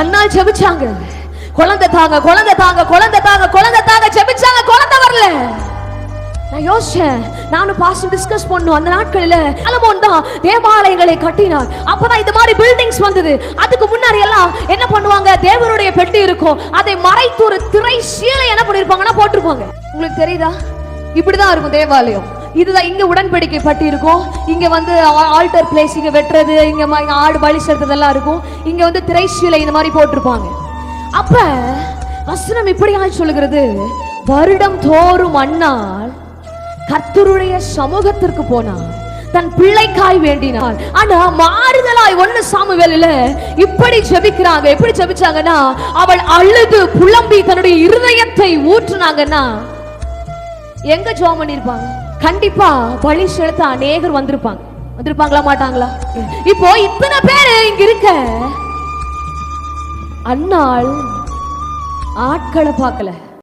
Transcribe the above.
அண்ணா ஜெபிச்சாங்க. குழந்தை தாங்க குழந்தை தாங்க குழந்தை தாங்க குழந்தை தாங்க ஜெபிச்சாங்க குழந்தை வரல. நான் யோசிச்சேன் நானும் பாஸ்டர் டிஸ்கஸ் பண்ணோம் அந்த நாட்களில். அலமோன் தான் தேவாலயங்களை கட்டினார். அப்பதான் இந்த மாதிரி பில்டிங்ஸ் வந்தது. அதுக்கு முன்னாடி எல்லாம் என்ன பண்ணுவாங்க? தேவனுடைய பெட்டி இருக்கும். அதை மறைத்து ஒரு திரை சீலை என்ன பண்ணிருப்பாங்கன்னா போட்டிருப்பாங்க. உங்களுக்கு தெரியுதா? இப்படிதான் இருக்கும் தேவாலயம். இதுதான் இங்க உடன்படிக்கை பட்டி இருக்கும் இங்க வந்து ஆல்டர் பிளேஸ் இங்க வெட்டுறது இங்க ஆடு பலி செலுத்துறதெல்லாம் இருக்கும். இங்க வந்து திரைச்சீலை இந்த மாதிரி போட்டிருப்பாங்க. அப்ப வசனம் இப்படியாய் சொல்லுகிறது. வருடம் தோறும் அண்ணால் கர்த்தருடைய சமூகத்திற்கு போனார் தன் பிள்ளைக்காய் வேண்டினாள். ஆனா மாறுதலாய் ஒண்ணு சாமுவேலில் இப்படி ஜெபிக்கிறாங்க. எப்படி ஜெபிச்சாங்கன்னா அவள் அழுது புலம்பி தன்னுடைய இருதயத்தை ஊற்றுனாங்கன்னா எங்க ஜோம் பண்ணிருப்பாங்க கண்டிப்பா பலி செலுத்த அநேகர் வந்திருப்பாங்க. வந்திருப்பாங்களா மாட்டாங்களா? இப்போ இத்தனை பேர் இங்க இருக்க. அன்னாள் ஆட்களை பார்க்கல.